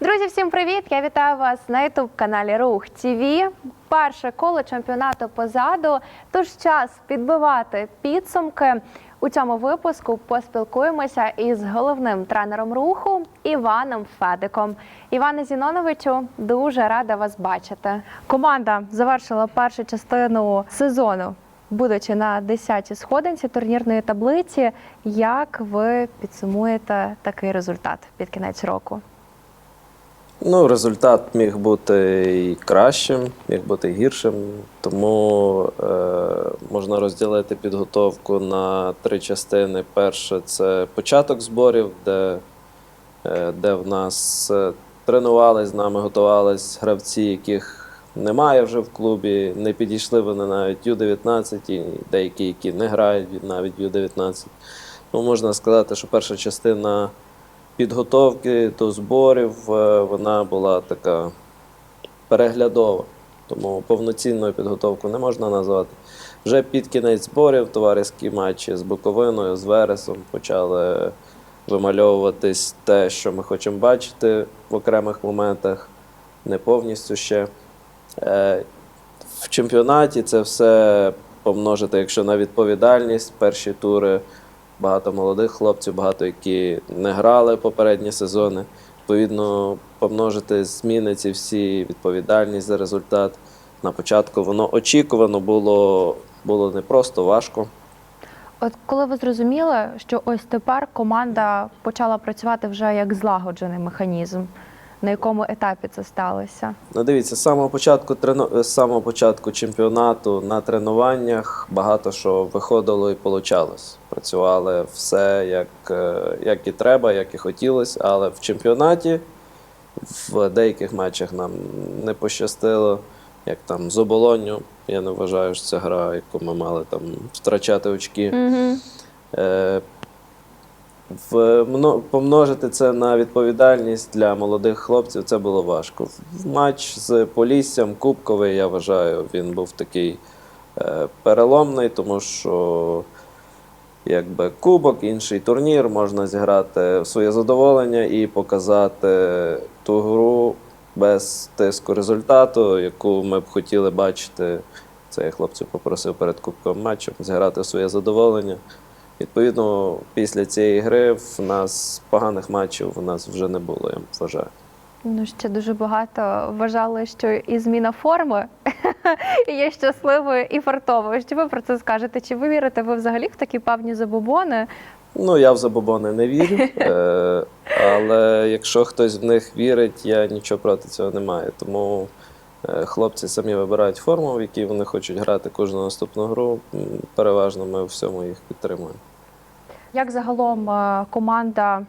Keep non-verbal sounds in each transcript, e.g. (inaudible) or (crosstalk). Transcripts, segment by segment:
Друзі, всім привіт! Я вітаю вас на ютуб каналі Рух ТВ. Перше коло чемпіонату позаду. Тож час підбивати підсумки. У цьому випуску поспілкуємося із головним тренером руху Іваном Федиком. Іване Зіноновичу, дуже рада вас бачити. Команда завершила першу частину сезону, будучи на 10-й сходинці турнірної таблиці. Як ви підсумуєте такий результат під кінець року? Ну, результат міг бути і кращим, міг бути і гіршим. Тому е, можна розділити підготовку на три частини. Перше це початок зборів, де, е, де в нас е, тренувались з нами, готувались гравці, яких немає вже в клубі. Не підійшли вони навіть Ю-19, і деякі, які не грають навіть Ю-19. Ну, можна сказати, що перша частина підготовки до зборів е, вона була така переглядова. Тому повноцінною підготовку не можна назвати. Вже під кінець зборів товариські матчі з Буковиною, з Вересом почали вимальовуватись те, що ми хочемо бачити в окремих моментах, не повністю ще. Е, В чемпіонаті це все помножити, якщо на відповідальність, перші тури багато молодих хлопців, багато які не грали попередні сезони. Відповідно, помножити зміни ці всі відповідальність за результат. На початку воно очікувано було, було не просто важко. От коли ви зрозуміли, що ось тепер команда почала працювати вже як злагоджений механізм, на якому етапі це сталося? Ну, дивіться, з самого початку трено... з самого початку чемпіонату на тренуваннях багато що виходило і получалось. Працювали все як, е, як і треба, як і хотілося, але в чемпіонаті в деяких матчах нам не пощастило, як там з оболонню. Я не вважаю, що це гра, яку ми мали там втрачати очки. В, мно- помножити це на відповідальність для молодих хлопців це було важко. Матч з Поліссям Кубковий, я вважаю, він був такий е, переломний, тому що якби кубок, інший турнір, можна зіграти в своє задоволення і показати ту гру без тиску результату, яку ми б хотіли бачити. Це я хлопців попросив перед кубковим матчем зіграти в своє задоволення. Відповідно, після цієї гри в нас поганих матчів у нас вже не було, я вважаю. Ну ще дуже багато вважали, що і зміна форми (laughs) є щасливою і фартовою. Що ви про це скажете? Чи ви вірите ви взагалі в такі певні забобони? Ну, я в забобони не вірю, (laughs) е, але якщо хтось в них вірить, я нічого проти цього не маю. Тому хлопці самі вибирають форму, в якій вони хочуть грати кожну наступну гру. Переважно ми у всьому їх підтримуємо. Як загалом е, команда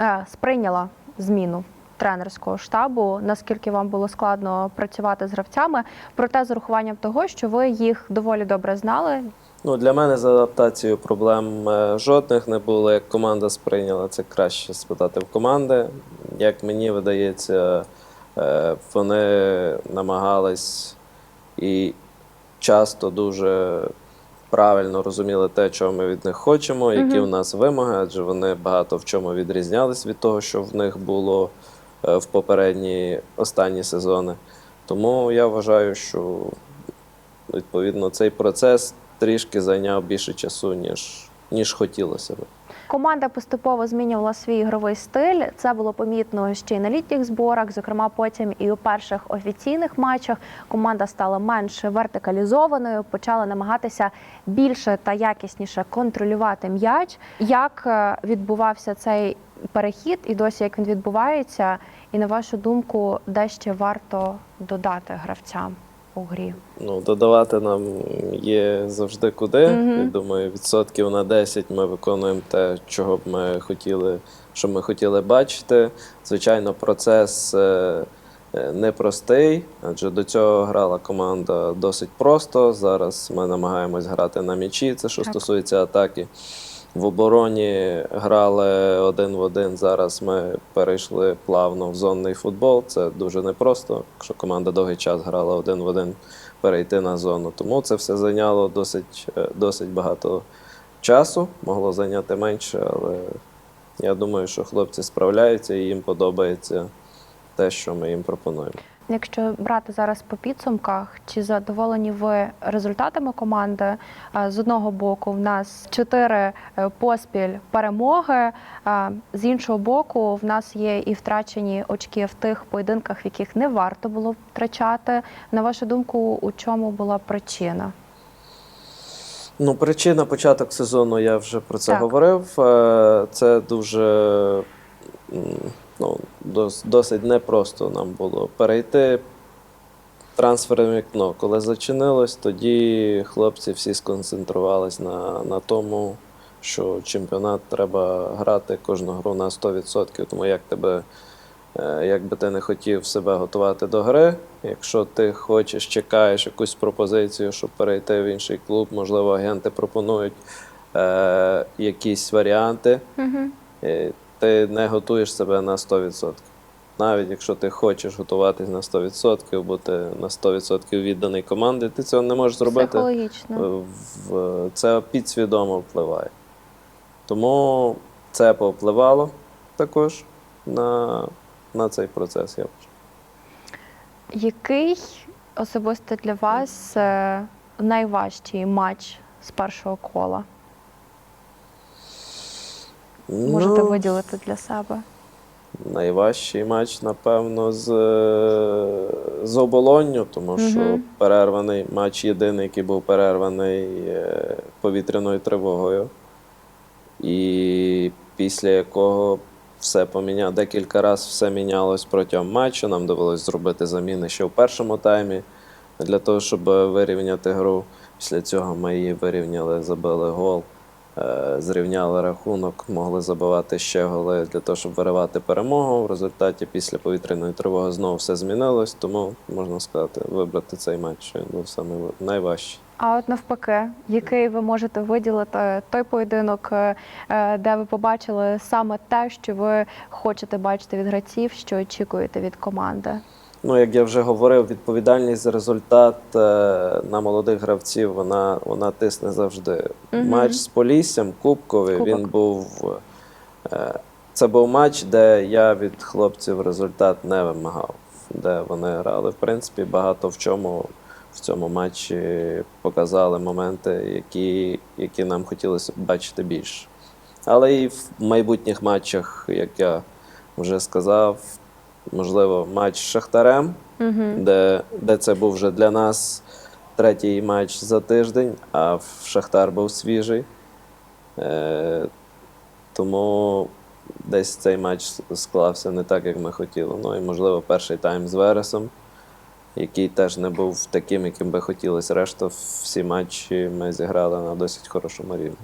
е, сприйняла зміну тренерського штабу? Наскільки вам було складно працювати з гравцями? Проте з урахуванням того, що ви їх доволі добре знали. Ну, для мене з адаптацією проблем е, жодних не було. Як команда сприйняла, це краще спитати в команди. Як мені видається, е, вони намагались і часто дуже правильно розуміли те, чого ми від них хочемо, які Мгм. у нас вимоги, адже вони багато в чому відрізнялись від того, що в них було е, в попередні останні сезони. Тому я вважаю, що відповідно цей процес трішки зайняв більше часу, ніж, ніж хотілося б. Команда поступово змінювала свій ігровий стиль. Це було помітно ще й на літніх зборах. Зокрема, потім і у перших офіційних матчах команда стала менш вертикалізованою, почала намагатися більше та якісніше контролювати м'яч. Як е, відбувався цей перехід, і досі як він відбувається, і на вашу думку, де ще варто додати гравцям у грі? Ну, додавати нам є завжди куди. Мгм. Я думаю, відсотків на 10 ми виконуємо те, чого б ми хотіли, що ми хотіли бачити. Звичайно, процес е, е, непростий, адже до цього грала команда досить просто. Зараз ми намагаємось грати на м'ячі, це що Так. стосується атаки. В обороні грали один в один. Зараз ми перейшли плавно в зонний футбол. Це дуже непросто, якщо команда довгий час грала один в один перейти на зону. Тому це все зайняло досить, е, досить багато часу. Могло зайняти менше, але я думаю, що хлопці справляються і їм подобається те, що ми їм пропонуємо. Якщо брати зараз по підсумках, чи задоволені ви результатами команди? Е, З одного боку, в нас чотири е, поспіль перемоги. е, З іншого боку, в нас є і втрачені очки в тих поєдинках, в яких не варто було втрачати. На вашу думку, у чому була причина? Ну, причина початок сезону, я вже про це Так. говорив. Це дуже ну, досить непросто нам було перейти. Трансферне вікно, коли зачинилось, тоді хлопці всі сконцентрувались на, на тому, що чемпіонат треба грати кожну гру на 100%. Тому як тебе, е, як би ти не хотів себе готувати до гри, якщо ти хочеш, чекаєш якусь пропозицію, щоб перейти в інший клуб, можливо, агенти пропонують е, якісь варіанти, е, ти не готуєш себе на 100%. Навіть якщо ти хочеш готуватись на 100%, бути на 100% відданий команді, ти цього не можеш зробити. Психологічно. Це підсвідомо впливає. Тому це повпливало також на, на цей процес. Я. Який особисто для вас е, найважчий матч з першого кола? Можете Ну, виділити для себе? Найважчий матч, напевно, з, з оболонню, тому що перерваний матч єдиний, який був перерваний е, повітряною тривогою. І після якого все поміняло. Декілька разів все мінялось протягом матчу. Нам довелось зробити заміни ще в першому таймі для того, щоб вирівняти гру. Після цього ми її вирівняли, забили гол, зрівняли рахунок, могли забивати ще голи для того, щоб виривати перемогу. В результаті після повітряної тривоги знову все змінилось, тому можна сказати, вибрати цей матч був саме найважчий. А от навпаки, який ви можете виділити той поєдинок, е, е, де ви побачили саме те, що ви хочете бачити від гравців, що очікуєте від команди? Ну, як я вже говорив, відповідальність за результат е, на молодих гравців вона, вона тисне завжди. Мгм. Матч з Поліссям, Кубковий, Кубок. він був. е, Це був матч, де я від хлопців результат не вимагав, де вони грали. В принципі, багато в чому в цьому матчі показали моменти, які, які нам хотілося б бачити більше. Але і в майбутніх матчах, як я вже сказав, можливо, матч з Шахтарем, Угу. де, де це був вже для нас третій матч за тиждень, а в Шахтар був свіжий. Е, тому десь цей матч склався не так, як ми хотіли. Ну і, можливо, перший тайм з Вересом, який теж не був таким, яким би хотілося. Решта всі матчі ми зіграли на досить хорошому рівні.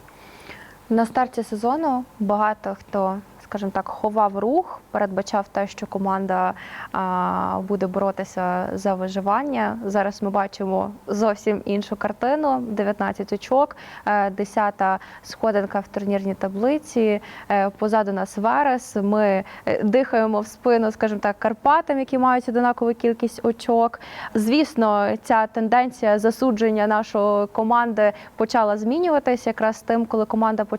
На старті сезону багато хто, скажімо так, ховав рух, передбачав те, що команда а, буде боротися за виживання. Зараз ми бачимо зовсім іншу картину: 19 очок, е, 10-та сходинка в турнірній таблиці. е, Позаду нас Верес. Ми е, дихаємо в спину, скажімо так, Карпатам, які мають однакову кількість очок. Звісно, ця тенденція засудження нашої команди почала змінюватися якраз тим, коли команда почала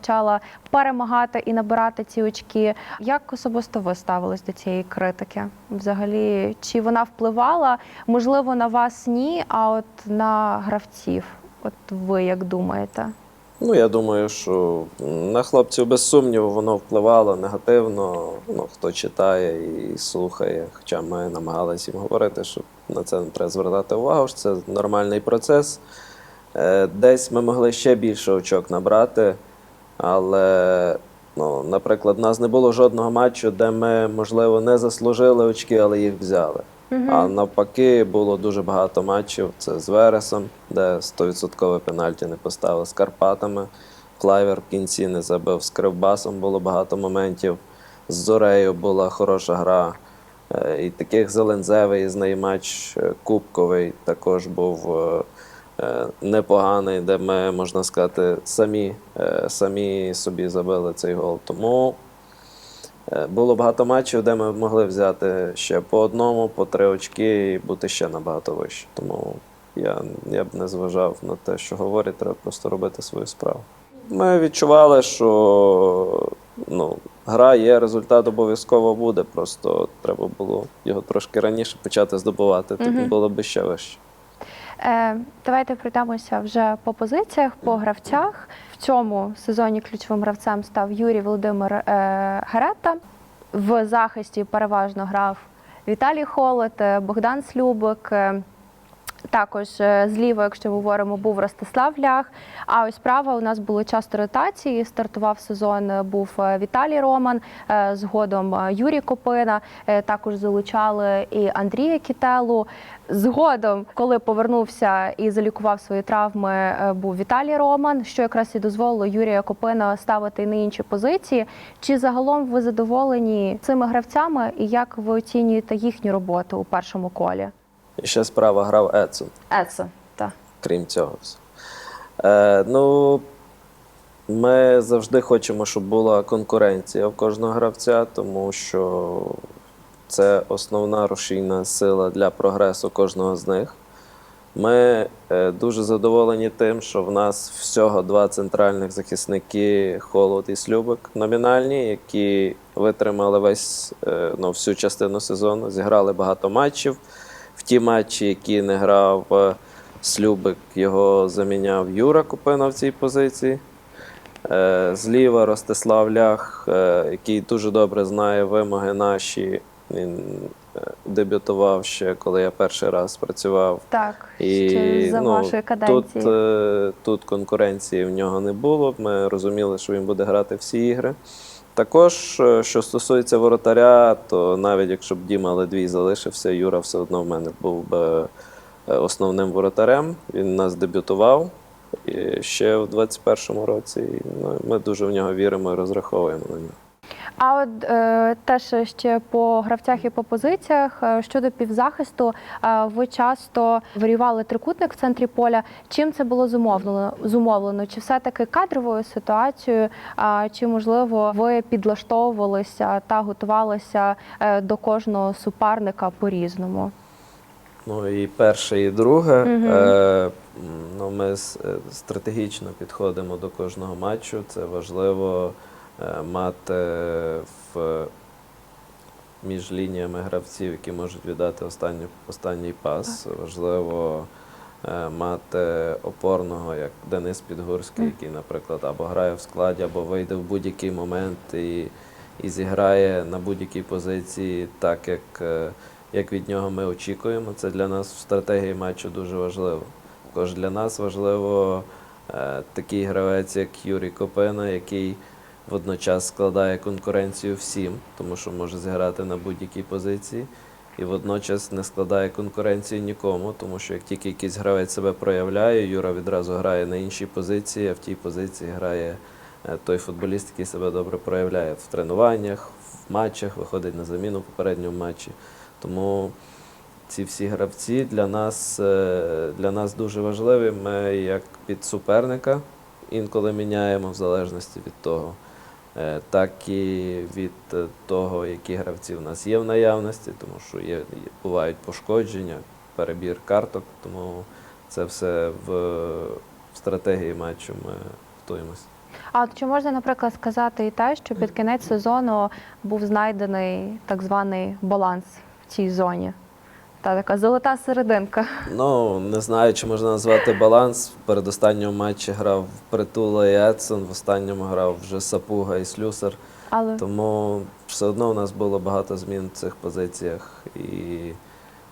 перемагати і набирати ці очки. Як особисто ви ставились до цієї критики? Взагалі, чи вона впливала? Можливо, на вас ні, а от на гравців. От ви як думаєте? Ну, я думаю, що на хлопців без сумніву воно впливало негативно. Ну, хто читає і слухає. Хоча ми намагалися їм говорити, що на це не треба звертати увагу, що це нормальний процес. Е, Десь ми могли ще більше очок набрати, але, ну, наприклад, у нас не було жодного матчу, де ми, можливо, не заслужили очки, але їх взяли. А навпаки, було дуже багато матчів. Це з Вересом, де 100% пенальті не поставили з Карпатами. Клайвер в кінці не забив. З Кривбасом було багато моментів. З Зорею була хороша гра. Е, І таких Зелензевий з неї матч е, Кубковий також був е, непоганий, де ми, можна сказати, самі, е, самі собі забили цей гол. Тому Е, Було багато матчів, де ми могли взяти ще по одному, по три очки і бути ще набагато вище. Тому я, я б не зважав на те, що говорять, треба просто робити свою справу. Ми відчували, що ну, гра є, результат обов'язково буде. Просто треба було його трошки раніше почати здобувати, Мгм. було б ще вище. Е, давайте пройдемося вже по позиціях, по гравцях. В цьому сезоні ключовим гравцем став Юрій Володимир Гарета. В захисті переважно грав Віталій Холод, е, Богдан Слюбик. Також е, зліва, якщо говоримо, був Ростислав Лях. А ось справа у нас було часто ротації. Стартував сезон, е, був е, Віталій Роман, згодом Юрій Копина. Також залучали і Андрія Кітелу. Згодом, коли повернувся і залікував свої травми, був Віталій Роман, що якраз і дозволило Юрія Копина ставити на інші позиції. Чи загалом ви задоволені цими гравцями, і як ви оцінюєте їхню роботу у першому колі? І ще справа грав Едсон. Едсон, так. крім цього. всього. Е, ну, ми завжди хочемо, щоб була конкуренція в кожного гравця, тому що це основна рушійна сила для прогресу кожного з них. Ми е, дуже задоволені тим, що в нас всього два центральних захисники Холод і Слюбик номінальні, які витримали весь е, ну, всю частину сезону, зіграли багато матчів. В ті матчі, які не грав е, Слюбик, його заміняв Юра Купина в цій позиції. Е, Зліва Ростислав Лях, е, який дуже добре знає вимоги наші. Він дебютував ще, коли я перший раз працював. Так, І ще за ну, вашої каденції. тут, тут конкуренції в нього не було. Ми розуміли, що він буде грати всі ігри. Також, е, що стосується воротаря, то навіть якщо б Діма Ледвій залишився, Юра все одно в мене був би е, основним воротарем. Він у нас дебютував ще в 21-му році. Ну, ми дуже в нього віримо і розраховуємо на нього. А от е, теж ще по гравцях і по позиціях е, щодо півзахисту, е, ви часто варіювали трикутник в центрі поля. Чим це було зумовлено? Зумовлено? Чи все таки кадровою ситуацією, а чи можливо ви підлаштовувалися та готувалися е, до кожного суперника по-різному? Ну і перше, і друге. Мгм. Е, ну, ми е, стратегічно підходимо до кожного матчу. Це важливо мати в між лініями гравців, які можуть віддати останній, останній пас. Важливо е, мати опорного, як Денис Підгурський, який, наприклад, або грає в складі, або вийде в будь-який момент і, і зіграє на будь-якій позиції так, як. е, як від нього ми очікуємо. Це для нас в стратегії матчу дуже важливо. Також для нас важливо е, такий гравець, як Юрій Копина, який водночас складає конкуренцію всім, тому що може зіграти на будь-якій позиції, і водночас не складає конкуренцію нікому, тому що як тільки якийсь гравець себе проявляє, Юра відразу грає на іншій позиції, а в тій позиції грає е, той футболіст, який себе добре проявляє в тренуваннях, в матчах, виходить на заміну в попередньому матчі. Тому ці всі гравці для нас, е, для нас дуже важливі. Ми як під суперника інколи міняємо в залежності від того, так і від е, того, які гравці в нас є в наявності, тому що є- бувають пошкодження, перебір карток, тому це все в, в стратегії матчу ми готуємося. А чи можна, наприклад, сказати і те, що під кінець сезону був знайдений так званий баланс в цій зоні? Та така золота серединка. Ну, не знаю, чи можна назвати баланс. В передостанньому матчі грав Притула і Едсон, в останньому грав вже Сапуга і Слюсар. Але Тому все одно у нас було багато змін в цих позиціях. І,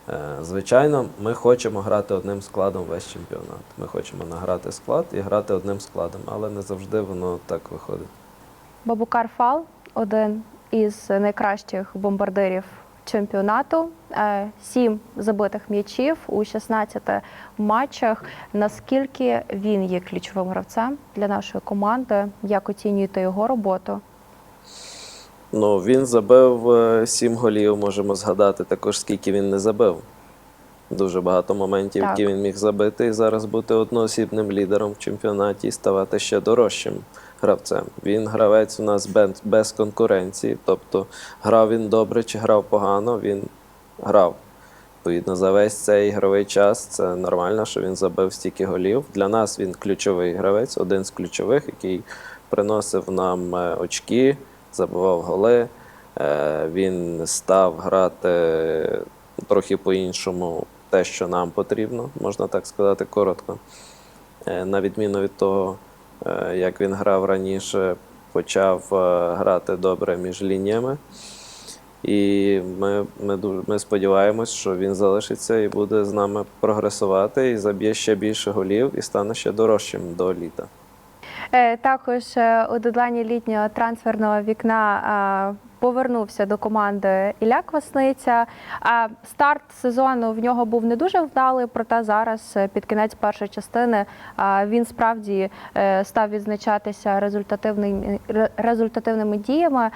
е, звичайно, ми хочемо грати одним складом весь чемпіонат. Ми хочемо награти склад і грати одним складом, але не завжди воно так виходить. Бабукар Фал один із найкращих бомбардирів чемпіонату. Е, Сім забитих м'ячів у 16 матчах. Наскільки він є ключовим гравцем для нашої команди? Як оцінюєте його роботу? Ну, він забив е, сім голів, можемо згадати також, скільки він не забив. Дуже багато моментів, Так. які він міг забити, і зараз бути одноосібним лідером в чемпіонаті і ставати ще дорожчим гравцем. Він гравець у нас без, конкуренції. Тобто грав він добре чи грав погано, він грав. Відповідно, за весь цей ігровий час це нормально, що він забив стільки голів. Для нас він ключовий гравець, один з ключових, який приносив нам е, очки, забивав голи. Е, Він став грати трохи по-іншому те, що нам потрібно, можна так сказати, коротко. Е, На відміну від того, як він грав раніше, почав е, грати добре між лініями. І ми, ми, дуже, ми сподіваємось, що він залишиться і буде з нами прогресувати, і заб'є ще більше голів і стане ще дорожчим до літа. Е, Також е, у дедлайні літнього трансферного вікна е, повернувся до команди Ілля Квасниця. Старт сезону в нього був не дуже вдалий, проте зараз під кінець першої частини він справді став відзначатися результативними, результативними діями.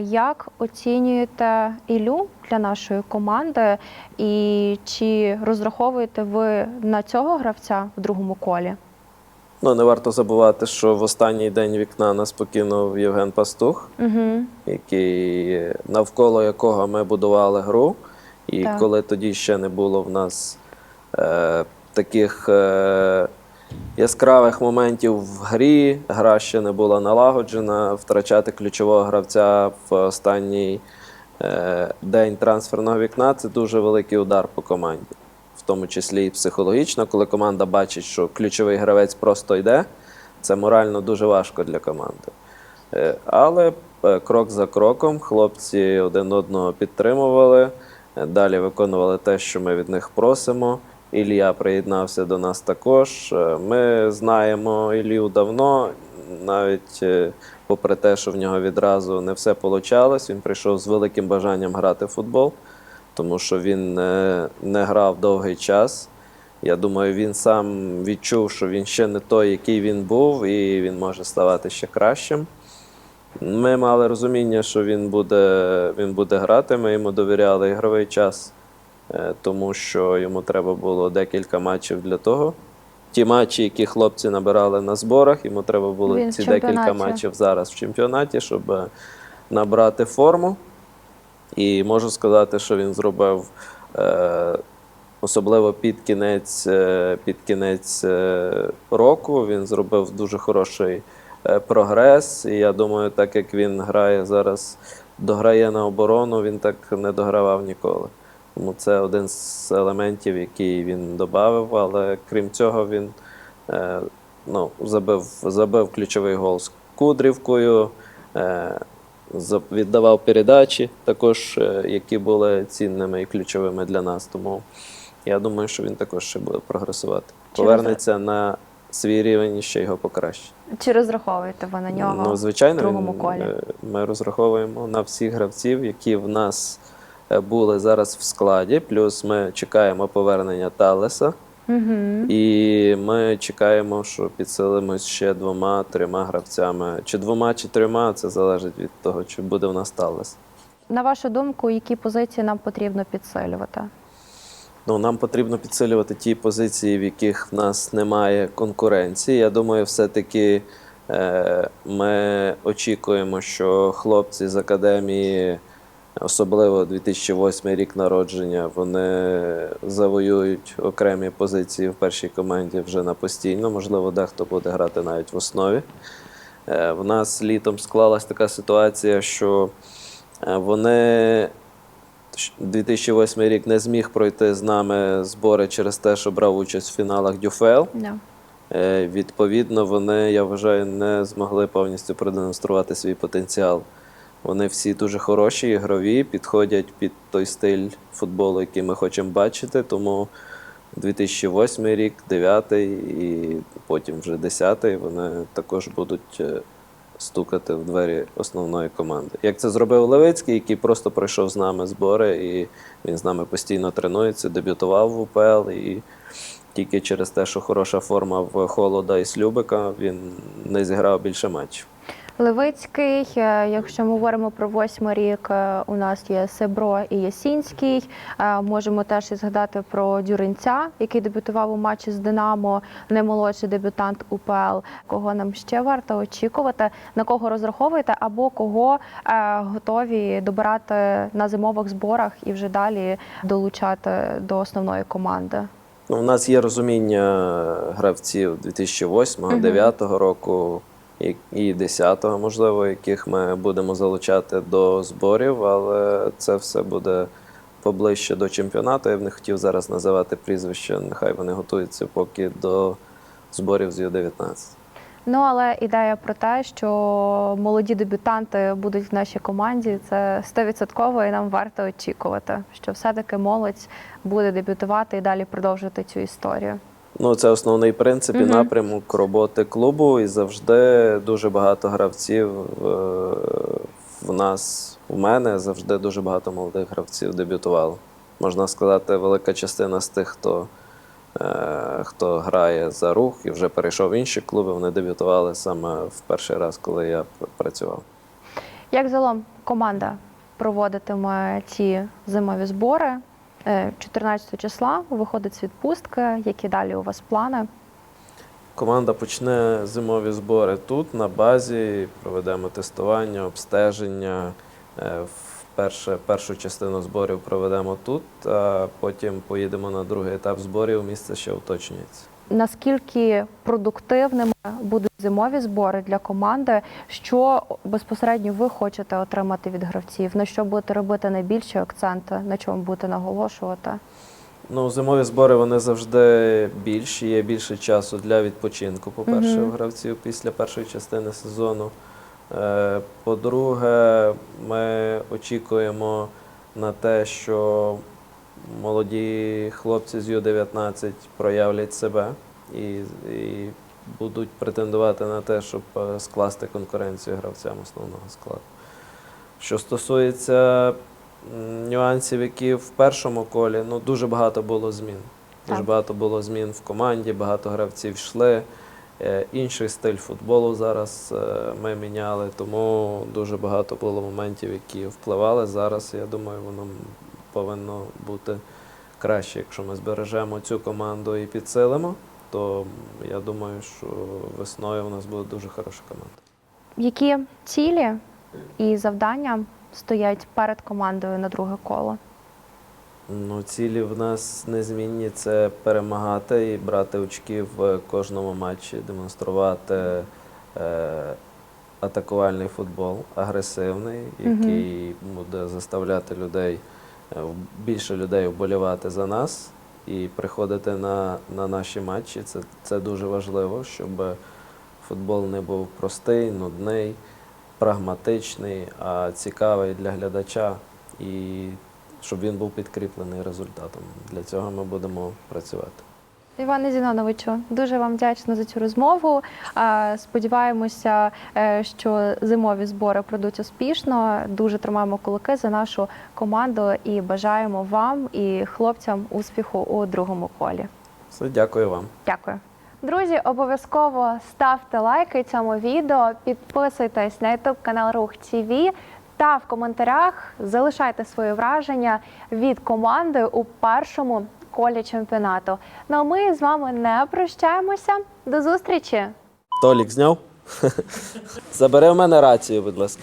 Як оцінюєте Ілю для нашої команди? І чи розраховуєте ви на цього гравця в другому колі? Ну, не варто забувати, що в останній день вікна нас покинув Євген Пастух, Угу. який, навколо якого ми будували гру. І Так. коли тоді ще не було в нас е, таких е, яскравих моментів в грі, гра ще не була налагоджена, втрачати ключового гравця в останній е, день трансферного вікна це дуже великий удар по команді, в тому числі і психологічно, коли команда бачить, що ключовий гравець просто йде, це морально дуже важко для команди. Е, Але е, крок за кроком хлопці один одного підтримували, е, далі виконували те, що ми від них просимо. Ілля приєднався до нас також. Ми знаємо Ілью давно, навіть попри те, що в нього відразу не все вийшло. Він прийшов з великим бажанням грати в футбол, тому що він е, не грав довгий час. Я думаю, він сам відчув, що він ще не той, який він був, і він може ставати ще кращим. Ми мали розуміння, що він буде, він буде грати. Ми йому довіряли ігровий час, е, тому що йому треба було декілька матчів для того. Ті матчі, які хлопці набирали на зборах, йому треба було Він ці декілька матчів зараз в чемпіонаті, щоб е, набрати форму. І можу сказати, що він зробив е, особливо під кінець, е, під кінець е, року. Він зробив дуже хороший е, прогрес. І я думаю, так як він грає зараз, дограє на оборону, він так не догравав ніколи. Тому це один з елементів, який він додав. Але крім цього, він е, ну, забив, забив ключовий гол з Кудрівкою. Е, віддавав передачі, також, е, які були цінними і ключовими для нас. Тому я думаю, що він також ще буде прогресувати. Чи Повернеться на свій рівень і ще його покращить. Чи розраховуєте ви на нього Ну, звичайно, в другому колі? е, ми розраховуємо на всіх гравців, які в нас е, були зараз в складі. Плюс ми чекаємо повернення Талеса. Угу. І ми чекаємо, що підсилимось ще двома-трьома гравцями. Чи двома, чи трьома, це залежить від того, чи буде в нас Талес. На вашу думку, які позиції нам потрібно підсилювати? Ну, нам потрібно підсилювати ті позиції, в яких в нас немає конкуренції. Я думаю, все-таки е, ми очікуємо, що хлопці з академії, особливо 2008 рік народження, вони завоюють окремі позиції в першій команді вже на постійно. Можливо, дехто буде грати навіть в основі. Е, в нас літом склалась така ситуація, що е, вони 2008 рік не зміг пройти з нами збори через те, що брав участь в фіналах Дюфел. Е, Відповідно, вони, я вважаю, не змогли повністю продемонструвати свій потенціал. Вони всі дуже хороші, ігрові, підходять під той стиль футболу, який ми хочемо бачити. Тому 2008 рік, 9 і потім вже 10 вони також будуть е, стукати в двері основної команди. Як це зробив Левицький, який просто пройшов з нами збори, і він з нами постійно тренується, дебютував в УПЛ. І тільки через те, що хороша форма в холода і Слюбика, він не зіграв більше матчів. Левицький, е, якщо ми говоримо про восьмий рік, е, у нас є Себро і Ясінський. Е, Можемо теж і згадати про Дюринця, який дебютував у матчі з Динамо, наймолодший дебютант УПЛ. Кого нам ще варто очікувати, на кого розраховуєте, або кого готові добирати на зимових зборах і вже далі долучати до основної команди. Ну, у нас є розуміння гравців 2008-2009 року, і- і 10-го, можливо, яких ми будемо залучати до зборів, але це все буде поближче до чемпіонату. Я б не хотів зараз називати прізвища, нехай вони готуються поки до зборів з Ю-19. Ну але ідея про те, що молоді дебютанти будуть в нашій команді, це 100% і нам варто очікувати, що все-таки молодь буде дебютувати і далі продовжувати цю історію. Ну, це основний принцип і напрямок роботи клубу. І завжди дуже багато гравців е, в нас, у мене завжди дуже багато молодих гравців дебютувало. Можна сказати, велика частина з тих, хто, е, хто грає за рух і вже перейшов в інші клуби, вони дебютували саме в перший раз, коли я працював. Як загалом команда проводитиме ці зимові збори? Е, 14 числа виходить з відпустки. Які далі у вас плани? Команда почне зимові збори тут, на базі. Проведемо тестування, обстеження. Е, Перше, першу частину зборів проведемо тут, а потім поїдемо на другий етап зборів. Місце ще уточнюється. Наскільки продуктивними будуть зимові збори для команди? Що безпосередньо ви хочете отримати від гравців? На що будете робити найбільші акценти? На чому будете наголошувати? Ну, зимові збори вони завжди більші, є більше часу для відпочинку, по-перше, у гравців після першої частини сезону. Е, По-друге, ми очікуємо на те, що молоді хлопці з Ю-19 проявлять себе і, і будуть претендувати на те, щоб е, скласти конкуренцію гравцям основного складу. Що стосується нюансів, які в першому колі, ну дуже багато було змін. Дуже Так. багато було змін в команді, багато гравців йшли. Е, Інший стиль футболу зараз е, ми міняли, тому дуже багато було моментів, які впливали. Зараз, я думаю, воно повинно бути краще. Якщо ми збережемо цю команду і підсилимо, то я думаю, що весною у нас буде дуже хороша команда. Які цілі і завдання стоять перед командою на друге коло? Ну, цілі в нас незмінні це перемагати і брати очки в кожному матчі, демонструвати е, атакувальний футбол, агресивний, який буде заставляти людей, більше людей вболівати за нас і приходити на, на наші матчі. Це, це дуже важливо, щоб футбол не був простий, нудний, прагматичний, а цікавий для глядача. І щоб він був підкріплений результатом. Для цього ми будемо працювати. Іване Зіноновичу, дуже вам вдячна за цю розмову. Сподіваємося, е, що зимові збори пройдуть успішно. Дуже тримаємо кулаки за нашу команду і бажаємо вам і хлопцям успіху у другому колі. Все, дякую вам. Дякую. Друзі, обов'язково ставте лайки цьому відео, підписуйтесь на YouTube канал Рух ТВ та в коментарях залишайте свої враження від команди у першому колі чемпіонату. Ну а ми з вами не прощаємося. До зустрічі! Толік зняв? (laughs) Забери в мене рацію, будь ласка.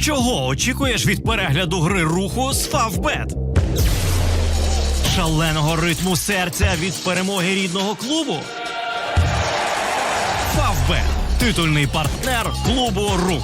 Чого очікуєш від перегляду гри руху з Фавбет? Шаленого ритму серця від перемоги рідного клубу? Фавбет титульний партнер клубу Рух.